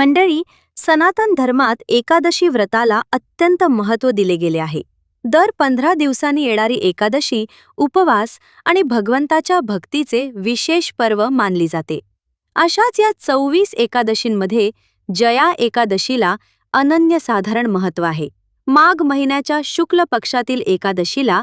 मंडळी सनातन धर्मात एकादशी व्रताला अत्यंत महत्त्व दिले गेले आहे. दर पंधरा दिवसांनी येणारी एकादशी उपवास आणि भगवंताच्या भक्तीचे विशेष पर्व मानली जाते. अशाच या चौवीस एकादशींमध्ये जया एकादशीला अनन्यसाधारण महत्त्व आहे. माघ महिन्याच्या शुक्ल पक्षातील एकादशीला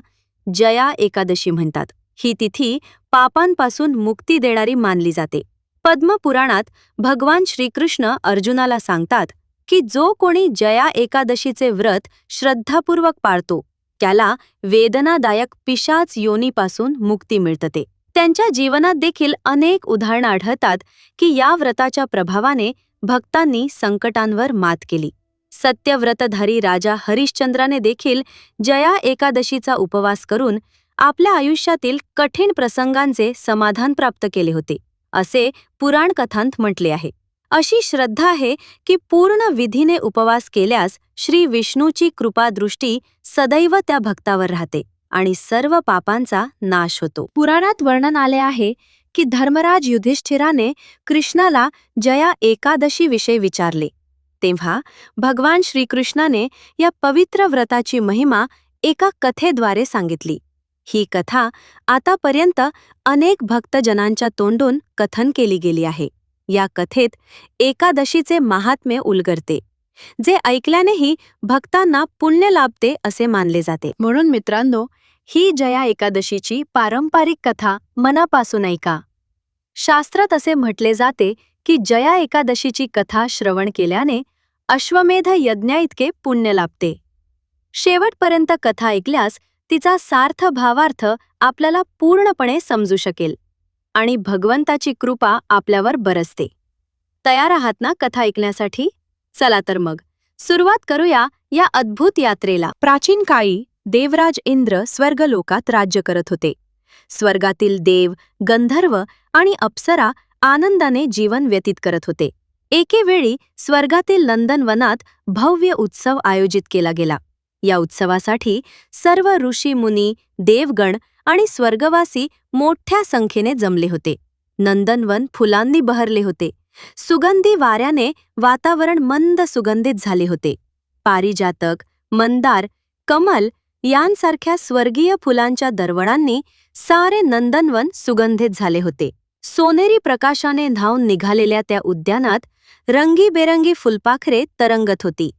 जया एकादशी म्हणतात. ही तिथी पापांपासून मुक्ती देणारी मानली जाते. पद्मपुराणात भगवान श्रीकृष्ण अर्जुनाला सांगतात की जो कोणी जया एकादशीचे व्रत श्रद्धापूर्वक पाळतो त्याला वेदनादायक पिशाच योनीपासून मुक्ती मिळतते त्यांच्या जीवनात देखील अनेक उदाहरणं आढळतात की या व्रताच्या प्रभावाने भक्तांनी संकटांवर मात केली. सत्यव्रतधारी राजा हरिश्चंद्राने देखील जया एकादशीचा उपवास करून आपल्या आयुष्यातील कठीण प्रसंगांचे समाधान प्राप्त केले होते. असे पुराणकथांत म्हटले आहे. अशी श्रद्धा आहे की पूर्ण विधीने उपवास केल्यास श्री विष्णूची कृपादृष्टी सदैव त्या भक्तावर राहते आणि सर्व पापांचा नाश होतो. पुराणात वर्णन आले आहे की धर्मराज युधिष्ठिराने कृष्णाला जया एकादशी विषयी विचारले. तेव्हा भगवान श्रीकृष्णाने या पवित्र व्रताची महिमा एका कथेद्वारे सांगितली. ही कथा आतापर्यंत अनेक भक्तजनांच्या तोंडून कथन केली गेली आहे. या कथेत एकादशीचे महात्म्य उलगडते जे ऐकल्यानेही भक्तांना पुण्य लाभते असे मानले जाते. म्हणून मित्रांनो ही जया एकादशीची पारंपरिक कथा मनापासून ऐका. शास्त्रात असे म्हटले जाते की जया एकादशीची कथा श्रवण केल्याने अश्वमेध यज्ञाइतके पुण्य लाभते. शेवटपर्यंत कथा ऐकल्यास तिचा सार्थ भावार्थ आपल्याला पूर्णपणे समजू शकेल आणि भगवंताची कृपा आपल्यावर बरसते. तयार आहात ना कथा ऐकण्यासाठी? चला तर मग. सुरुवात करूया या अद्भुत यात्रेला. प्राचीन काळी देवराज इंद्र स्वर्गलोकात राज्य करत होते. स्वर्गातील देव गंधर्व आणि अप्सरा आनंदाने जीवन व्यतीत करत होते. एके वेळी स्वर्गातील नंदनवनात भव्य उत्सव आयोजित केला गेला. या उत्सवासाठी सर्व ऋषी मुनी देवगण आणि स्वर्गवासी मोठ्या संख्येने जमले होते. नंदनवन फुलांनी बहरले होते. सुगंधी वाऱ्याने वातावरण मंद सुगंधित झाले होते. पारिजातक मंदार कमल यांसारख्या स्वर्गीय फुलांच्या दरवळांनी सारे नंदनवन सुगंधित झाले होते. सोनेरी प्रकाशाने धावून निघालेल्या त्या उद्यानात रंगीबेरंगी फुलपाखरे तरंगत होती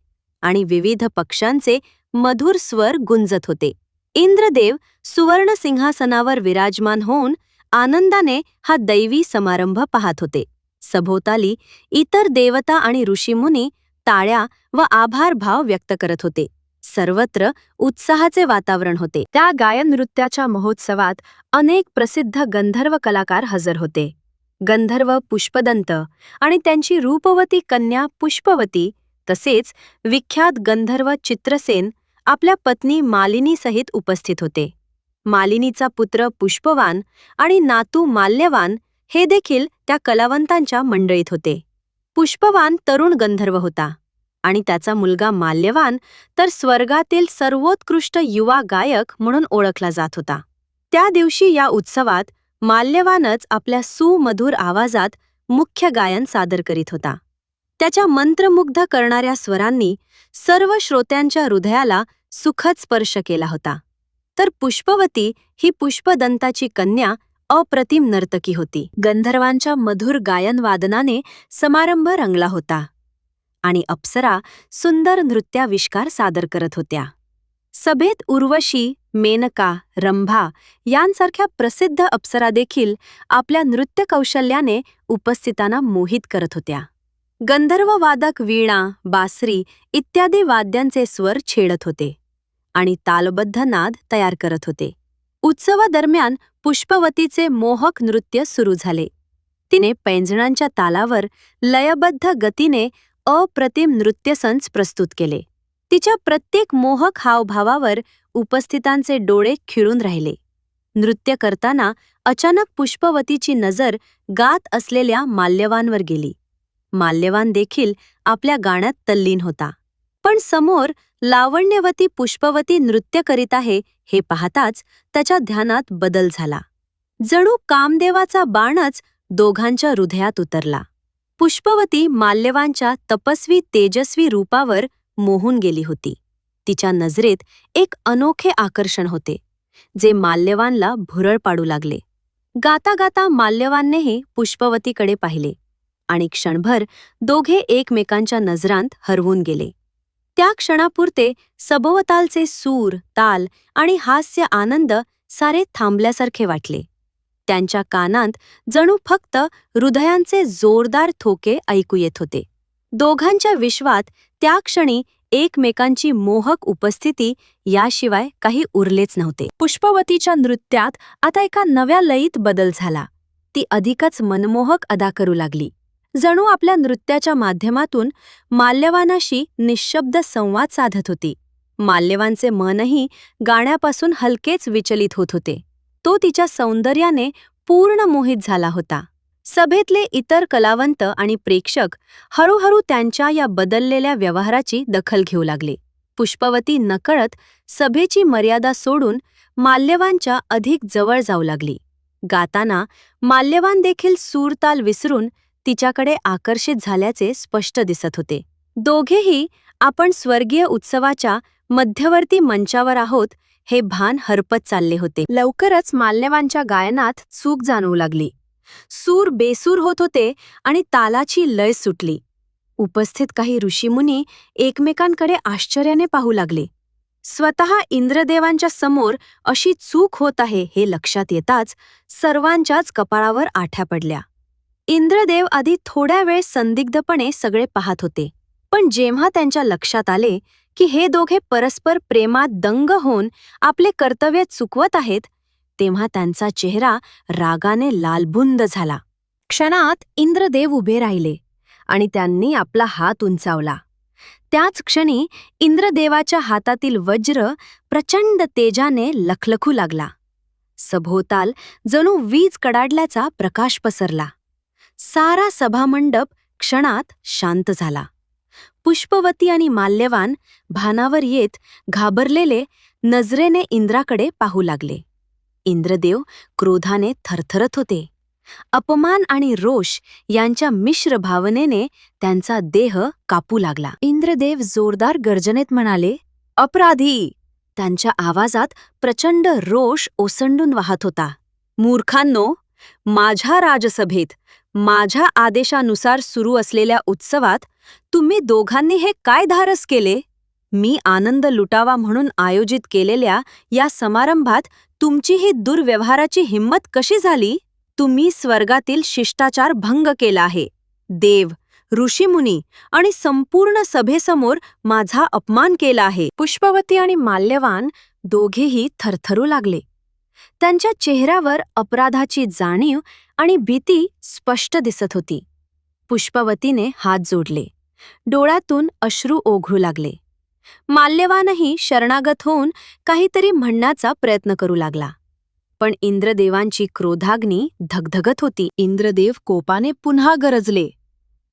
आणि विविध पक्ष्यांचे मधुर स्वर गुंजत होते. इंद्रदेव सुवर्ण सिंहासनावर विराजमान होऊन आनंदाने हा दैवी समारंभ पाहत होते. सभोवताली इतर देवता आणि ऋषीमुनी टाळ्या व आभार भाव व्यक्त करत होते. सर्वत्र उत्साहाचे वातावरण होते. त्या गायन नृत्याच्या महोत्सवात अनेक प्रसिद्ध गंधर्व कलाकार हजर होते. गंधर्व पुष्पदंत आणि त्यांची रूपवती कन्या पुष्पवती तसेच विख्यात गंधर्व चित्रसेन आपल्या पत्नी मालिनीसहित उपस्थित होते. मालिनीचा पुत्र पुष्पवान आणि नातू माल्यवान हे देखील त्या कलावंतांच्या मंडळीत होते. पुष्पवान तरुण गंधर्व होता आणि त्याचा मुलगा माल्यवान तर स्वर्गातील सर्वोत्कृष्ट युवा गायक म्हणून ओळखला जात होता. त्या दिवशी या उत्सवात माल्यवानच आपल्या सुमधुर आवाजात मुख्य गायन सादर करीत होता. त्याच्या मंत्रमुग्ध करणाऱ्या स्वरांनी सर्व श्रोत्यांच्या हृदयाला सुखद स्पर्श केला होता. तर पुष्पवती ही पुष्पदंताची कन्या अप्रतिम नर्तकी होती. गंधर्वांच्या मधुर गायनवादनाने समारंभ रंगला होता आणि अप्सरा सुंदर नृत्याविष्कार सादर करत होत्या. सभेत उर्वशी मेनका रंभा यांसारख्या प्रसिद्ध अप्सरा देखील आपल्या नृत्य कौशल्याने उपस्थितांना मोहित करत होत्या. गंधर्व वादक वीणा बासरी इत्यादी वाद्यांचे स्वर छेडत होते आणि तालबद्ध नाद तयार करत होते. उत्सवादरम्यान पुष्पवतीचे मोहक नृत्य सुरू झाले. तिने पैंजणांच्या तालावर लयबद्ध गतीने अप्रतिम नृत्यसंच प्रस्तुत केले. तिच्या प्रत्येक मोहक हावभावावर उपस्थितांचे डोळे खिळून राहिले. नृत्य करताना अचानक पुष्पवतीची नजर गात असलेल्या माल्यवानवर गेली. माल्यवान देखील आपल्या गाण्यात तल्लीन होता. पण समोर लावण्यवती पुष्पवती नृत्य करीत आहे हे पाहताच त्याच्या ध्यानात बदल झाला. जणू कामदेवाचा बाणच दोघांच्या हृदयात उतरला. पुष्पवती माल्यवांच्या तपस्वी तेजस्वी रूपावर मोहून गेली होती. तिच्या नजरेत एक अनोखे आकर्षण होते जे माल्यवानला भुरळ पाडू लागले. गाता गाता माल्यवाननेही पुष्पवतीकडे पाहिले. आणि क्षणभर दोघे एकमेकांच्या नजरांत हरवून गेले. त्या क्षणापुरते सभोवतालचे सूर ताल आणि हास्य आनंद सारे थांबल्यासारखे वाटले. त्यांच्या कानांत जणू फक्त हृदयांचे जोरदार थोके ऐकू येत होते. दोघांच्या विश्वात त्या क्षणी एकमेकांची मोहक उपस्थिती याशिवाय काही उरलेच नव्हते. पुष्पवतीच्या नृत्यात आता एका नव्या लयीत बदल झाला. ती अधिकच मनमोहक अदा करू लागली. जणू आपल्या नृत्याच्या माध्यमातून माल्यवानाशी निशब्द संवाद साधत होती. माल्यवानचे मनही गाण्यापासून हलकेच विचलित होत होते. तो तिच्या सौंदर्याने पूर्ण मोहित झाला होता. सभेतले इतर कलावंत आणि प्रेक्षक हळूहळू त्यांच्या या बदललेल्या व्यवहाराची दखल घेऊ लागले. पुष्पवती नकळत सभेची मर्यादा सोडून माल्यवानच्या अधिक जवळ जाऊ लागली. गाताना माल्यवान देखील सूरताल विसरून तिच्याकडे आकर्षित झाल्याचे स्पष्ट दिसत होते. दोघेही आपण स्वर्गीय उत्सवाच्या मध्यवर्ती मंचावर आहोत हे भान हरपत चालले होते. लवकरच माल्यवांच्या गायनात चूक जाणवू लागली. सूर बेसूर होत होते आणि तालाची लय सुटली. उपस्थित काही ऋषीमुनी एकमेकांकडे आश्चर्याने पाहू लागले. स्वतः इंद्रदेवांच्या समोर अशी चूक होत आहे हे लक्षात येताच सर्वांच्याच कपाळावर आठ्या पडल्या. इंद्रदेव आधी थोड्या वेळ संदिग्धपणे सगळे पाहत होते. पण जेव्हा त्यांच्या लक्षात आले की हे दोघे परस्पर प्रेमात दंग होऊन आपले कर्तव्य चुकवत आहेत तेव्हा त्यांचा चेहरा रागाने लालबुंद झाला. क्षणात इंद्रदेव उभे राहिले आणि त्यांनी आपला हात उंचावला. त्याच क्षणी इंद्रदेवाच्या हातातील वज्र प्रचंड तेजाने लखलखू लागला. सभोवताल जणू वीज कडाडल्याचा प्रकाश पसरला. सारा सभामंडप क्षणात शांत झाला. पुष्पवती आणि माल्यवान भानावर येत घाबरलेले नजरेने इंद्राकडे पाहू लागले. इंद्रदेव क्रोधाने थरथरत होते. अपमान आणि रोष यांच्या मिश्र भावनेने त्यांचा देह कापू लागला. इंद्रदेव जोरदार गर्जनेत म्हणाले अपराधी! त्यांच्या आवाजात प्रचंड रोष ओसंडून वाहत होता. मूर्खांनो माझ्या राजसभेत माझ्या आदेशानुसार सुरू असलेल्या उत्सवात तुम्ही दोघांनी हे काय धारस केले? मी आनंद लुटावा म्हणून आयोजित केलेल्या या समारंभात तुमची ही दुर्व्यवहाराची हिंमत कशी झाली? तुम्ही स्वर्गातील शिष्टाचार भंग केला आहे. देव ऋषीमुनी आणि संपूर्ण सभेसमोर माझा अपमान केला आहे. पुष्पवती आणि माल्यवान दोघेही थरथरू लागले. त्यांच्या चेहऱ्यावर अपराधाची जाणीव आणि भीती स्पष्ट दिसत होती. पुष्पवतीने हात जोडले. डोळ्यातून अश्रू ओघळू लागले. माल्यवानही शरणागत होऊन काहीतरी म्हणण्याचा प्रयत्न करू लागला. पण इंद्रदेवांची क्रोधाग्नी धगधगत होती. इंद्रदेव कोपाने पुन्हा गरजले.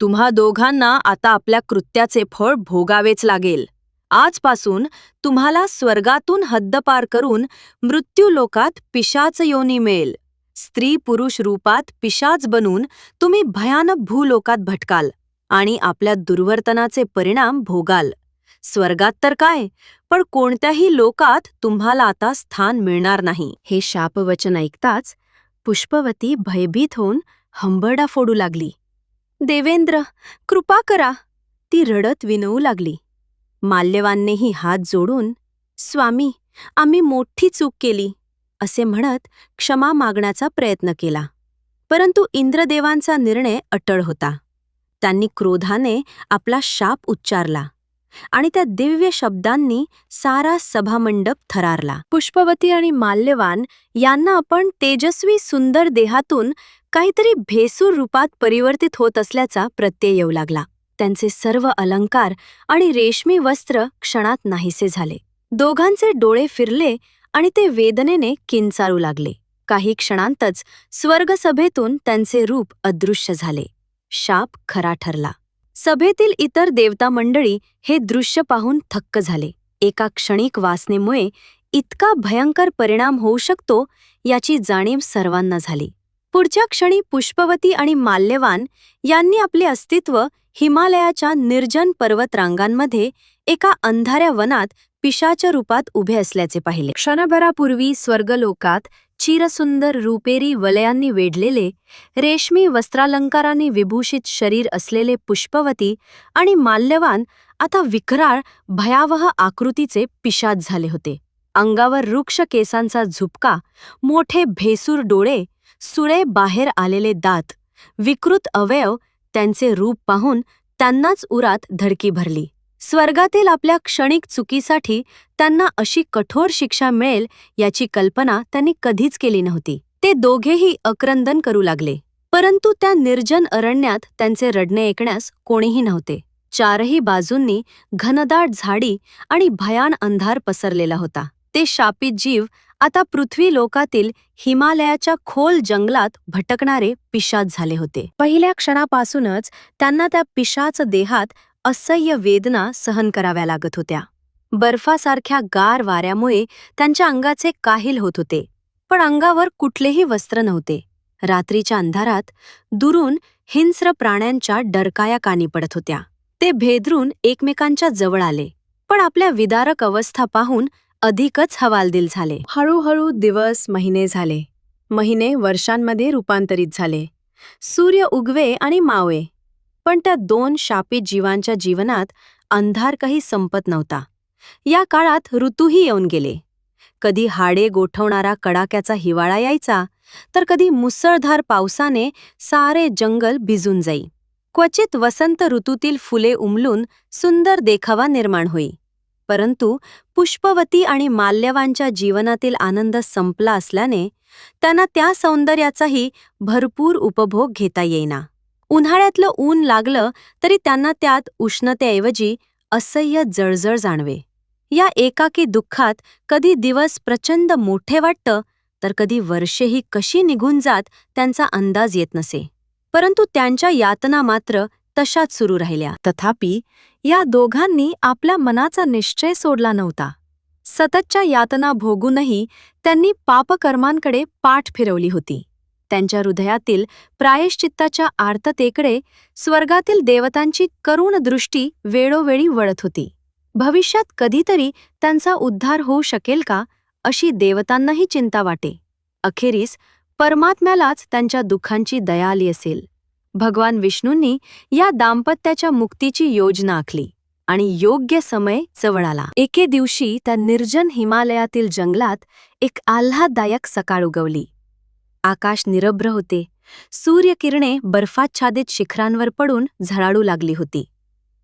तुम्हा दोघांना आता आपल्या कृत्याचे फळ भोगावेच लागेल. आजपासून तुम्हाला स्वर्गातून हद्दपार करून मृत्यूलोकात पिशाच योनी मिळेल. स्त्री पुरुष रूपात पिशाच बनून तुम्ही भयानक भूलोकात भटकाल आणि आपल्या दुर्वर्तनाचे परिणाम भोगाल. स्वर्गात तर काय पण कोणत्याही लोकात तुम्हाला आता स्थान मिळणार नाही. हे शापवचन ऐकताच पुष्पवती भयभीत होऊन हंबरडा फोडू लागली. देवेंद्र कृपा करा. ती रडत विनवू लागली. माल्यवाननेही हात जोडून स्वामी आम्ही मोठी चूक केली असे म्हणत क्षमा मागण्याचा प्रयत्न केला. परंतु इंद्रदेवांचा निर्णय अटळ होता. त्यांनी क्रोधाने आपला शाप उच्चारला आणि त्या दिव्य शब्दांनी सारा सभामंडप थरारला. पुष्पवती आणि माल्यवान यांना आपण तेजस्वी सुंदर देहातून काहीतरी भेसूर रूपात परिवर्तित होत असल्याचा प्रत्यय येऊ लागला. त्यांचे सर्व अलंकार आणि रेशमी वस्त्र क्षणात नाहीसे झाले. दोघांचे डोळे फिरले आणि ते वेदनेने किंचारू लागले. काही क्षणांतच स्वर्गसभेतून त्यांचे रूप अदृश्य झाले. शाप खरा ठरला. सभेतील इतर देवता मंडळी हे दृश्य पाहून थक्क झाले. एका क्षणिक वासनेमुळे इतका भयंकर परिणाम होऊ शकतो याची जाणीव सर्वांना झाली. पुढच्या क्षणी पुष्पवती आणि माल्यवान यांनी आपले अस्तित्व हिमालयाच्या निर्जन पर्वतरांगांमध्ये एका अंधाऱ्या वनात पिशाच्या रूपात उभे असल्याचे पाहिले. क्षणभरापूर्वी स्वर्गलोकात चिरसुंदर रुपेरी वलयांनी वेढलेले रेशमी वस्त्रालंकाराने विभूषित शरीर असलेले पुष्पवती आणि माल्यवान आता विकराळ भयावह आकृतीचे पिशाच झाले होते. अंगावर वृक्ष केसांचा झुपका मोठे भेसूर डोळे सुळे बाहेर आलेले दात विकृत अवयव त्यांचे रूप पाहून त्यांनाच उरात धडकी भरली. स्वर्गातील आपल्या क्षणिक चुकीसाठी त्यांना अशी कठोर शिक्षा मिळेल याची कल्पना त्यांनी कधीच केली नव्हती. ते दोघेही अक्रंदन करू लागले. परंतु त्या निर्जन अरण्यात त्यांचे रडणे ऐकण्यास कोणीही नव्हते. चारही बाजूंनी घनदाट झाडी आणि भयान अंधार पसरलेला होता. ते शापित जीव आता पृथ्वी लोकातील हिमालयाच्या खोल जंगलात भटकणारे पिशाच झाले होते. पहिल्या क्षणापासूनच त्यांना त्या पिशाच देहात असह्य वेदना सहन कराव्या लागत होत्या. बर्फासारख्या गार वाऱ्यामुळे त्यांच्या अंगाचे काहील होत होते पण अंगावर कुठलेही वस्त्र नव्हते. रात्रीच्या अंधारात दुरून हिंस्र प्राण्यांच्या डरकाया कानी पडत होत्या. ते भेदरून एकमेकांच्या जवळ आले पण आपल्या विदारक अवस्था पाहून अधिकच हवालदिल झाले. हळूहळू दिवस महिने झाले. महिने वर्षांमध्ये रूपांतरित झाले. सूर्य उगवे आणि मावे पण त्या दोन शापित जीवांच्या जीवनात अंधार काही संपत नव्हता. या काळात ऋतूही येऊन गेले. कधी हाडे गोठवणारा कडाक्याचा हिवाळा यायचा तर कधी मुसळधार पावसाने सारे जंगल भिजून जाई. क्वचित वसंत ऋतूतील फुले उमलून सुंदर देखावा निर्माण होई. परंतु पुष्पवती आणि माल्यवांच्या जीवनातील आनंद संपला असल्याने त्यांना त्या सौंदर्याचाही भरपूर उपभोग घेता येईना. उन्हाळ्यातलं ऊन लागलं तरी त्यांना त्यात उष्णतेऐवजी असह्य जळजळ जाणवे. या एकाकी दुःखात कधी दिवस प्रचंड मोठे वाटतं तर कधी वर्षेही कशी निघून जात त्यांचा अंदाज येत नसे. परंतु त्यांच्या यातना मात्र तशाच सुरू राहिल्या. तथापि या दोघांनी आपल्या मनाचा निश्चय सोडला नव्हता. सततच्या यातना भोगूनही त्यांनी पापकर्मांकडे पाठ फिरवली होती. त्यांच्या हृदयातील प्रायश्चित्ताच्या आर्ततेकडे स्वर्गातील देवतांची करुण दृष्टी वेळोवेळी वळत होती. भविष्यात कधीतरी त्यांचा उद्धार होऊ शकेल का अशी देवतांनाही चिंता वाटे. अखेरीस परमात्म्यालाच त्यांच्या दुःखांची दया आली असेल. भगवान विष्णूंनी या दाम्पत्याच्या मुक्तीची योजना आखली आणि योग्य समय जवळ आला. एके दिवशी त्या निर्जन हिमालयातील जंगलात एक आल्हाददायक सकाळ उगवली. आकाश निरभ्र होते. सूर्यकिरणे बर्फाच्छादित शिखरांवर पडून झळाळू लागली होती.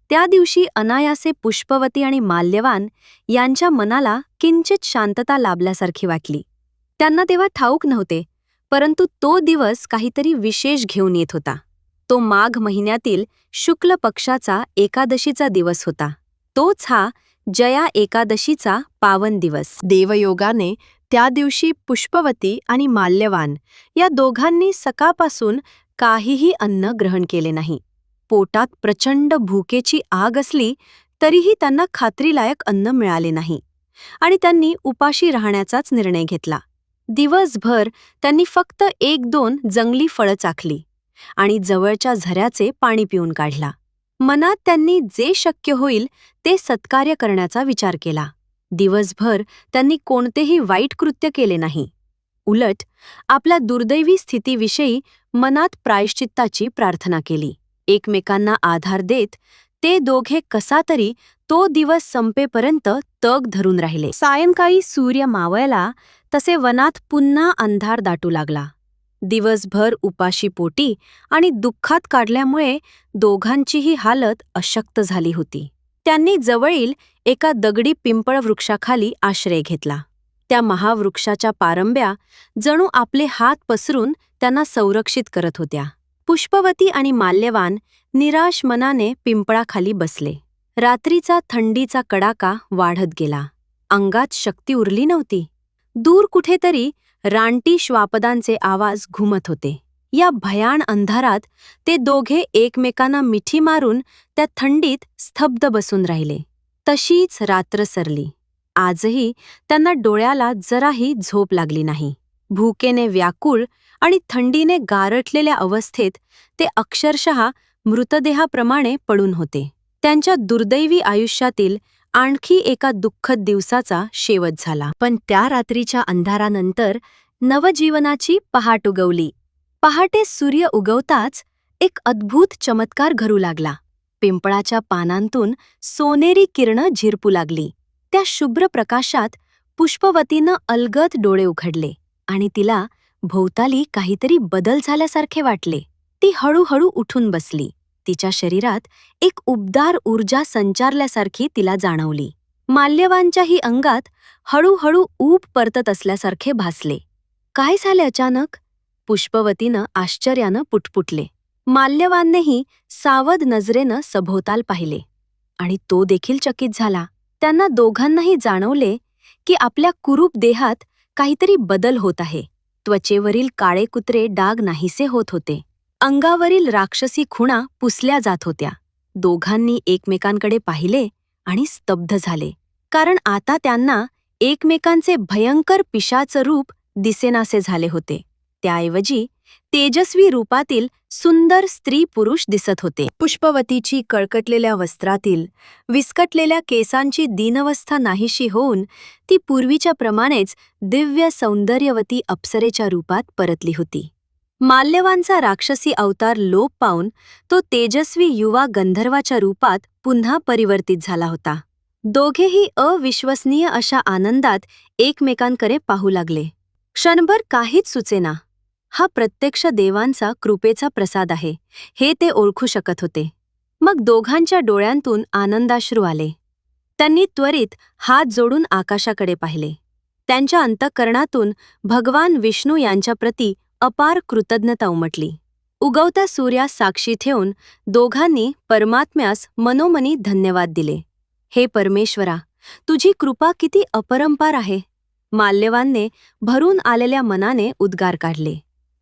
त्या दिवशी अनायासे पुष्पवती आणि माल्यवान यांच्या मनाला किंचित शांतता लाभल्यासारखी वाटली. त्यांना तेव्हा ठाऊक नव्हते परंतु तो दिवस काहीतरी विशेष घेऊन येत होता. तो माघ महिन्यातील शुक्ल पक्षाचा एकादशीचा दिवस होता. तोच हा जया एकादशीचा पावन दिवस. देवयोगाने त्या दिवशी पुष्पवती आणि माल्यवान या दोघांनी सकाळपासून काहीही अन्न ग्रहण केले नाही. पोटात प्रचंड भूकेची आग असली तरीही त्यांना खात्रीलायक अन्न मिळाले नाही आणि त्यांनी उपाशी राहण्याचाच निर्णय घेतला. दिवसभर त्यांनी फक्त एक दोन जंगली फळं चाखली. आणि जवळच्या झऱ्याचे पाणी पिऊन काढला. मनात त्यांनी जे शक्य होईल ते सत्कार्य करण्याचा विचार केला. दिवसभर त्यांनी कोणतेही वाईट कृत्य केले नाही. उलट आपल्या दुर्दैवी स्थितीविषयी मनात प्रायश्चित्ताची प्रार्थना केली. एकमेकांना आधार देत ते दोघे कसा तरी तो दिवस संपेपर्यंत तग धरून राहिले. सायंकाळी सूर्य मावळला तसे वनात पुन्हा अंधार दाटू लागला. दिवसभर उपाशी पोटी आणि दुःखात काढल्यामुळे दोघांचीही हालत अशक्त झाली होती. त्यांनी जवळील एका दगडी पिंपळ वृक्षाखाली आश्रय घेतला. त्या महावृक्षाच्या पारंब्या जणू आपले हात पसरून त्यांना संरक्षित करत होत्या. पुष्पवती आणि माल्यवान निराश मनाने पिंपळाखाली बसले. रात्रीचा थंडीचा कडाका वाढत गेला. अंगात शक्ती उरली नव्हती. दूर कुठेतरी रानटी श्वापदांचे आवाज घुमत होते. या भयाण अंधारात ते दोघे एकमेकांना मिठी मारून त्या थंडीत स्तब्ध बसून राहिले. तशीच रात्र सरली. आजही त्यांना डोळ्याला जराही झोप लागली नाही. भूकेने व्याकुळ आणि थंडीने गारठलेल्या अवस्थेत ते अक्षरशः मृतदेहाप्रमाणे पडून होते. त्यांच्या दुर्दैवी आयुष्यातील आणखी एका दुःखद दिवसाचा शेवट झाला. पण त्या रात्रीच्या अंधारानंतर नवजीवनाची पहाट उगवली. पहाटे सूर्य उगवताच एक अद्भुत चमत्कार घरू लागला. पिंपळाच्या पानांतून सोनेरी किरणं झिरपू लागली. त्या शुभ्र प्रकाशात पुष्पवतीनं अलगद डोळे उघडले आणि तिला भोवताली काहीतरी बदल झाल्यासारखे वाटले. ती हळूहळू उठून बसली. तिच्या शरीरात एक उबदार ऊर्जा संचारल्यासारखी तिला जाणवली. माल्यवांच्याही अंगात हळूहळू ऊब परतत असल्यासारखे भासले. काय झाले अचानक? पुष्पवतीनं आश्चर्यानं पुटपुटले. माल्यवाननेही सावध नजरेनं सभोवताल पाहिले. आणि तो देखील चकित झाला. त्यांना दोघांनाही जाणवले की आपल्या कुरूप देहात काहीतरी बदल होत आहे. त्वचेवरील काळे कुत्रे डाग नाहीसे होत होते. अंगावरील राक्षसी खुणा पुसल्या जात होत्या. दोघांनी एकमेकांकडे पाहिले आणि स्तब्ध झाले. कारण आता त्यांना एकमेकांचे भयंकर पिशाचं रूप दिसेनासे झाले होते. त्याऐवजी तेजस्वी रूपातील सुंदर स्त्री पुरुष दिसत होते. पुष्पवतीची कळकटलेल्या वस्त्रातील विस्कटलेल्या केसांची दीनवस्था नाहीशी होऊन ती पूर्वीच्या प्रमाणेच दिव्य सौंदर्यवती अप्सरेच्या रूपात परतली होती. माल्यवांचा राक्षसी अवतार लोप पावून तो तेजस्वी युवा गंधर्वाच्या रूपात पुन्हा परिवर्तित झाला होता. दोघेही अविश्वसनीय अशा आनंदात एकमेकांकडे पाहू लागले. क्षणभर काहीच सुचेना. हा प्रत्यक्ष देवांचा कृपेचा प्रसाद आहे हे ते ओळखू शकत होते. मग दोघांच्या डोळ्यांतून आनंदाश्रू आले. त्यांनी त्वरित हात जोडून आकाशाकडे पाहिले. त्यांच्या अंतःकरणातून भगवान विष्णू यांच्याप्रती अपार कृतज्ञता उमटली. उगवत्या सूर्यास साक्षी ठेवून दोघांनी परमात्म्यास मनोमनी धन्यवाद दिले. हे परमेश्वरा तुझी कृपा किती अपरंपार आहे. माल्यवानने भरून आलेल्या मनाने उद्गार काढले.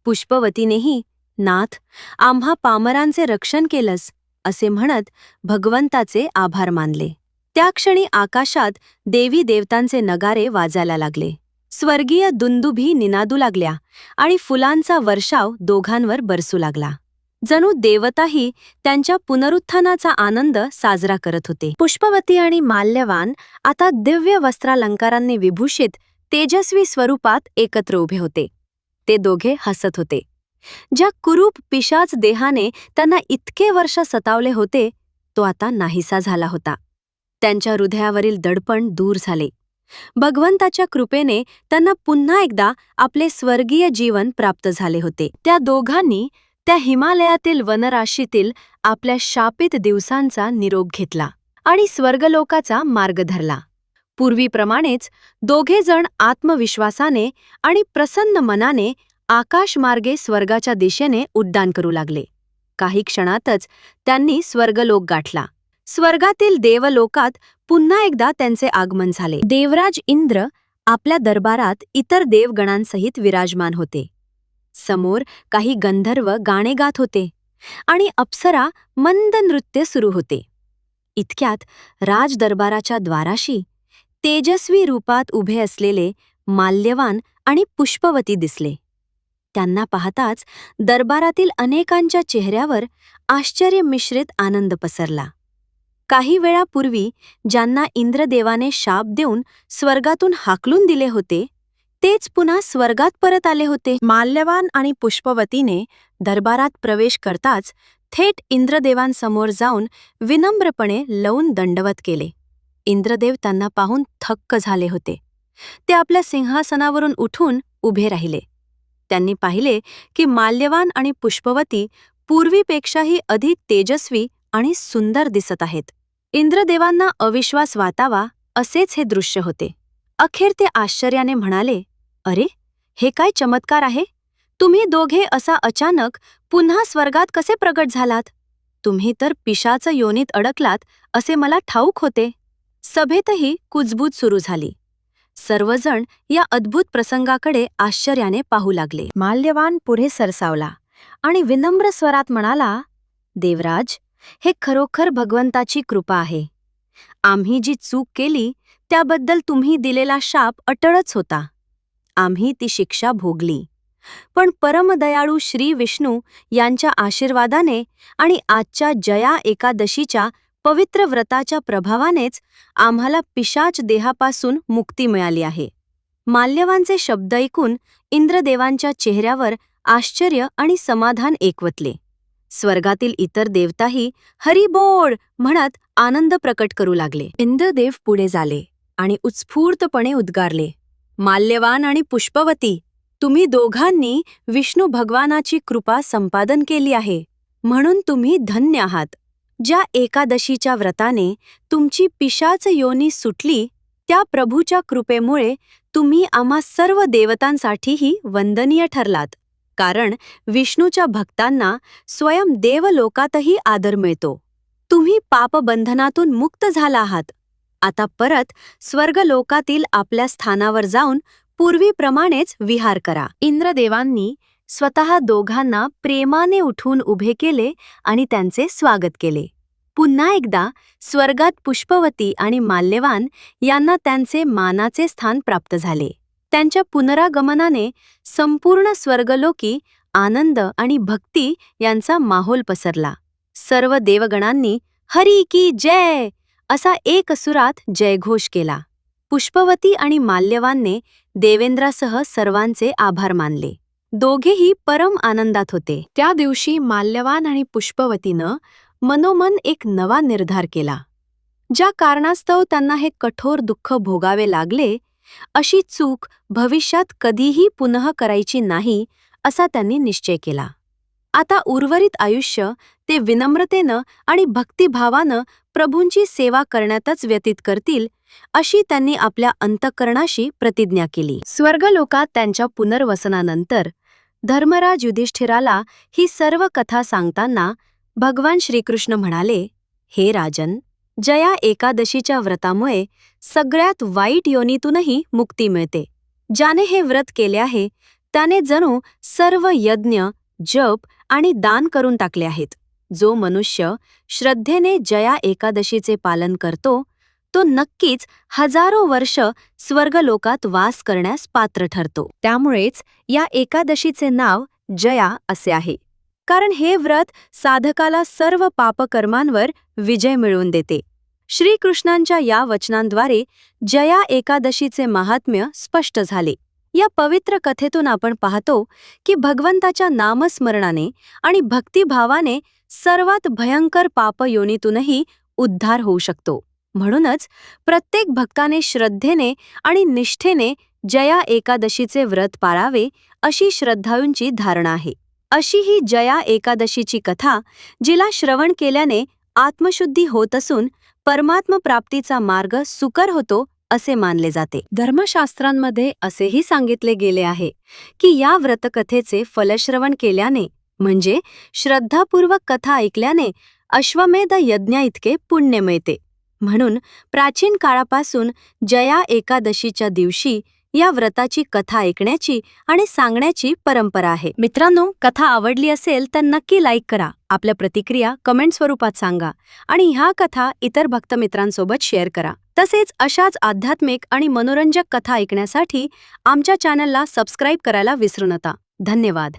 पुष्पवतीनेही नाथ आम्हा पामरांचे रक्षण केलंस असे म्हणत भगवंताचे आभार मानले. त्या क्षणी आकाशात देवी देवतांचे नगारे वाजायला लागले. स्वर्गीय दुंदुभी निनादू लागल्या आणि फुलांचा वर्षाव दोघांवर बरसू लागला. जणू देवताही त्यांच्या पुनरुत्थानाचा आनंद साजरा करत होते. पुष्पवती आणि माल्यवान आता दिव्य वस्त्रालंकारांनी विभूषित तेजस्वी स्वरूपात एकत्र उभे होते. ते दोघे हसत होते. ज्या कुरूप पिशाच देहाने त्यांना इतके वर्ष सतावले होते तो आता नाहीसा झाला होता. त्यांच्या हृदयावरील दडपण दूर झाले. भगवंताच्या कृपेने त्यांना पुन्हा एकदा आपले स्वर्गीय जीवन प्राप्त झाले होते. त्या दोघांनी त्या हिमालयातील वनराशीतील आपल्या शापित दिवसांचा निरोप घेतला आणि स्वर्गलोकाचा मार्ग धरला. पूर्वीप्रमाणेच दोघेजण आत्मविश्वासाने आणि प्रसन्न मनाने आकाशमार्गे स्वर्गाच्या दिशेने उड्डाण करू लागले. काही क्षणातच त्यांनी स्वर्गलोक गाठला. स्वर्गातील देवलोकात पुन्हा एकदा त्यांचे आगमन झाले. देवराज इंद्र आपल्या दरबारात इतर देवगणांसहित विराजमान होते. समोर काही गंधर्व गाणे गात होते आणि अप्सरा मंद नृत्य सुरू होते. इतक्यात राजदरबाराच्या द्वाराशी तेजस्वी रूपात उभे असलेले माल्यवान आणि पुष्पवती दिसले. त्यांना पाहताच दरबारातील अनेकांच्या चेहऱ्यावर आश्चर्यमिश्रित आनंद पसरला. काही वेळापूर्वी ज्यांना इंद्रदेवाने शाप देऊन स्वर्गातून हाकलून दिले होते तेच पुन्हा स्वर्गात परत आले होते. माल्यवान आणि पुष्पवतीने दरबारात प्रवेश करताच थेट इंद्रदेवांसमोर जाऊन विनम्रपणे लवून दंडवत केले. इंद्रदेव त्यांना पाहून थक्क झाले होते. ते आपल्या सिंहासनावरून उठून उभे राहिले. त्यांनी पाहिले की माल्यवान आणि पुष्पवती पूर्वीपेक्षाही अधिक तेजस्वी आणि सुंदर दिसत आहेत. इंद्रदेवांना अविश्वास वाटावा असेच हे दृश्य होते. अखेर ते आश्चर्याने म्हणाले अरे हे काय चमत्कार आहे? तुम्ही दोघे असा अचानक पुन्हा स्वर्गात कसे प्रगट झालात? तुम्ही तर पिशाचं योनीत अडकलात असे मला ठाऊक होते. सभेतही कुजबूज सुरू झाली. सर्वजण या अद्भुत प्रसंगाकडे आश्चर्याने पाहू लागले. माल्यवान पुढे सरसावला आणि विनम्र स्वरात म्हणाला देवराज हे खरोखर भगवंताची कृपा आहे. आम्ही जी चूक केली त्याबद्दल तुम्ही दिलेला शाप अटळच होता. आम्ही ती शिक्षा भोगली. पण परमदयाळू श्री विष्णू यांच्या आशीर्वादाने आणि आजच्या जया एकादशीच्या पवित्र व्रताच्या प्रभावानेच आम्हाला पिशाच देहापासून मुक्ती मिळाली आहे. माल्यवांचे शब्द ऐकून इंद्रदेवांच्या चेहऱ्यावर आश्चर्य आणि समाधान एकवतले. स्वर्गातील इतर देवताही हरिबोळ म्हणत आनंद प्रकट करू लागले. इंद्रदेव पुढे झाले आणि उत्स्फूर्तपणे उद्गारले माल्यवान आणि पुष्पवती तुम्ही दोघांनी विष्णू भगवानाची कृपा संपादन केली आहे म्हणून तुम्ही धन्य आहात. ज्या एकादशीच्या व्रताने तुमची पिशाच योनी सुटली त्या प्रभूच्या कृपेमुळे तुम्ही आम्हा सर्व देवतांसाठीही वंदनीय ठरलात. कारण विष्णूच्या भक्तांना स्वयं देवलोकातही आदर मिळतो. तुम्ही पापबंधनातून मुक्त झाला आहात. आता परत स्वर्गलोकातील आपल्या स्थानावर जाऊन पूर्वीप्रमाणेच विहार करा. इंद्रदेवांनी स्वतः दोघांना प्रेमाने उठून उभे केले आणि त्यांचे स्वागत केले. पुन्हा एकदा स्वर्गात पुष्पवती आणि माल्यवान यांना त्यांचे मानाचे स्थान प्राप्त झाले. त्यांच्या पुनरागमनाने संपूर्ण स्वर्गलोकी आनंद आणि भक्ती यांचा माहोल पसरला. सर्व देवगणांनी हरी की जय! असा एक सुरात जयघोष केला. पुष्पवती आणि माल्यवानने देवेंद्रासह सर्वांचे आभार मानले. दोघेही परम आनंदात होते. त्या दिवशी माल्यवान आणि पुष्पवतीनं मनोमन एक नवा निर्धार केला. ज्या कारणास्तव त्यांना हे कठोर दुःख भोगावे लागले अशी चूक भविष्यात कधीही पुनः करायची नाही असा त्यांनी निश्चय केला. आता उर्वरित आयुष्य ते विनम्रतेनं आणि भक्तिभावानं प्रभूंची सेवा करण्यातच व्यतीत करतील अशी त्यांनी आपल्या अंतःकरणाशी प्रतिज्ञा केली. स्वर्गलोकात त्यांच्या पुनर्वसनानंतर धर्मराज युधिष्ठिराला ही सर्व कथा सांगताना भगवान श्रीकृष्ण म्हणाले हे राजन जया एकादशीच्या व्रतामुळे सगळ्यात वाईट योनीतूनही मुक्ती मिळते. ज्याने हे व्रत केले आहे त्याने जणू सर्व यज्ञ जप आणि दान करून टाकले आहेत. जो मनुष्य श्रद्धेने जया एकादशीचे पालन करतो तो नक्कीच हजारो वर्ष स्वर्गलोकात वास करण्यास पात्र ठरतो. त्यामुळेच या एकादशीचे नाव जया असे आहे. कारण हे व्रत साधकाला सर्व पापकर्मांवर विजय मिळवून देते. श्रीकृष्णांच्या या वचनांद्वारे जया एकादशीचे महात्म्य स्पष्ट झाले. या पवित्र कथेतून आपण पाहतो की भगवंताच्या नामस्मरणाने आणि भक्तिभावाने सर्वात भयंकर पापयोनीतूनही उद्धार होऊ शकतो. म्हणूनच प्रत्येक भक्ताने श्रद्धेने आणि निष्ठेने जया एकादशीचे व्रत पाळावे अशी श्रद्धाळूंची धारणा आहे. अशी ही जया एकादशीची कथा जिला श्रवण केल्याने आत्मशुद्धी होत असून परमात्म प्राप्तीचा मार्ग सुकर होतो असे मानले जाते. धर्मशास्त्रांमध्ये असेही सांगितले गेले आहे की या व्रतकथेचे फलश्रवण केल्याने म्हणजे श्रद्धापूर्वक कथा ऐकल्याने अश्वमेध यज्ञाइतके पुण्य मिळते. म्हणून प्राचीन काळापासून जया एकादशीच्या दिवशी या व्रताची कथा ऐकण्याची आणि सांगण्याची परंपरा आहे. मित्रांनो कथा आवडली असेल तर नक्की लाईक करा. आपल्या प्रतिक्रिया कमेंट स्वरूपात सांगा आणि ह्या कथा इतर भक्तमित्रांसोबत शेअर करा. तसेच अशाच आध्यात्मिक आणि मनोरंजक कथा ऐकण्यासाठी आमच्या चॅनलला सबस्क्राईब करायला विसरू नका. धन्यवाद.